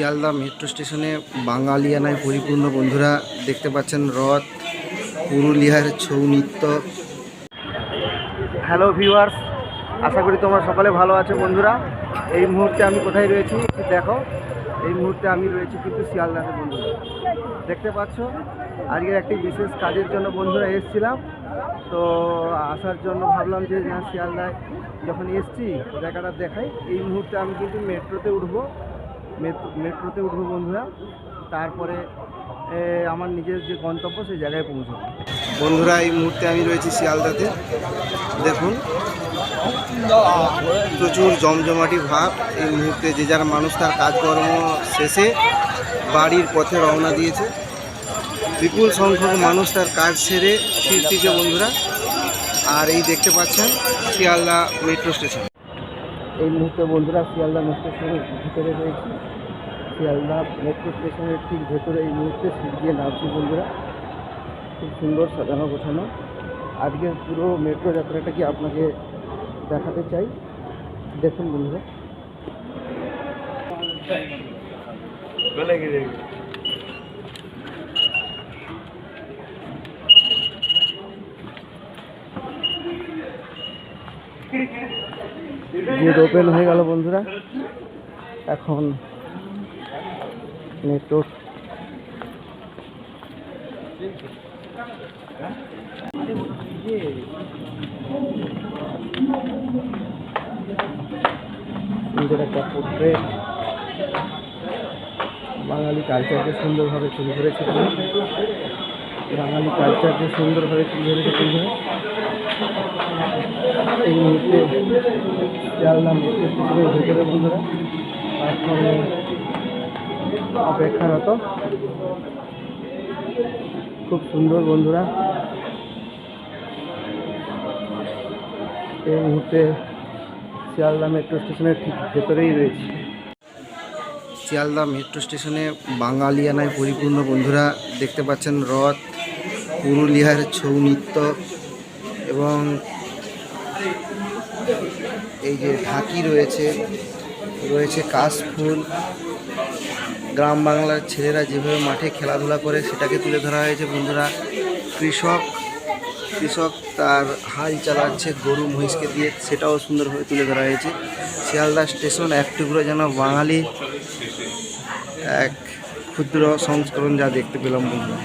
Sealdah metro স্টেশনে বাঙালিয়ানায় পরিপূর্ণ বন্ধুরা দেখতে পাচ্ছেন রথ, পুরুলিয়ার ছৌ নৃত্য। হ্যালো ভিউয়ার্স আশা করি তোমরা সকালে ভালো আছো বন্ধুরা। এই মুহূর্তে আমি কোথায় রয়েছি? দেখো, এই মুহূর্তে আমি রয়েছি কিন্তু শিয়ালদাতে বন্ধুরা। দেখতে পাচ্ছ, আজকের একটি বিশেষ কাজের জন্য বন্ধুরা এসেছিলাম। তো আসার জন্য ভাবলাম যে শিয়ালদায় যখন এসছি, জায়গাটা দেখাই। এই মুহূর্তে আমি কিন্তু মেট্রোতে উঠবো। মেট্রোতে উঠবো বন্ধুরা। তারপরে আমার নিজের যে গন্তব্য সেই জায়গায় পৌঁছবো। বন্ধুরা, এই মুহূর্তে আমি রয়েছি শিয়ালদাতে। দেখুন, প্রচুর জমজমাটি ভাব। এই মুহূর্তে যে যার মানুষ তার কাজকর্ম শেষে বাড়ির পথে রওনা দিয়েছে। বিপুল সংখ্যক মানুষ তার কাজ সেরে ফিরতিছে বন্ধুরা। আর এই দেখতে পাচ্ছেন শিয়ালদা মেট্রো স্টেশন। এই মুহূর্তে বন্ধুরা শিয়ালদা মেট্রো স্টেশনের ভিতরে রয়েছি। শিয়ালদা মেট্রো স্টেশনের ঠিক ভেতরে এই মুহূর্তে সিট দিয়ে নামছি বন্ধুরা। খুব সুন্দর সাজানো গোছানো। আজকের পুরো মেট্রো যাত্রাটা কি আপনাকে দেখাতে চাই? দেখুন বন্ধুরা। গেট ওপেন হয়ে গেল বন্ধুরা। এখন নেটওয়ার্ক বাঙালি কালচারকে সুন্দরভাবে তুলে ধরেছে। বাঙালি কালচারকে সুন্দরভাবে তুলে ধরেছে। বন্ধুরা এই মুহূর্তে বন্ধুরা অপেক্ষারত। খুব সুন্দর বন্ধুরা। এই মুহূর্তে শিয়ালদা মেট্রো স্টেশনের ঠিক ভেতরেই রয়েছে। শিয়ালদা মেট্রো স্টেশনে বাঙালিয়ানায় পরিপূর্ণ বন্ধুরা, দেখতে পাচ্ছেন রথ, পুরুলিয়ার ছৌ নৃত্য এবং এই যে ঢাকি রয়েছে রয়েছে কাশফুল গ্রাম বাংলার ছেলেরা যেভাবে মাঠে খেলাধুলা করে, সেটাকে তুলে ধরা হয়েছে। বন্ধুরা, কৃষক কৃষক তার হাল চালাচ্ছে, গরু মহিষকে দিয়ে সেটাও সুন্দরভাবে তুলে ধরা হয়েছে। শিয়ালদা স্টেশন এক টুকরো যেন বাঙালি এক ক্ষুদ্র সংস্করণ যা দেখতে পেলাম বন্ধুরা।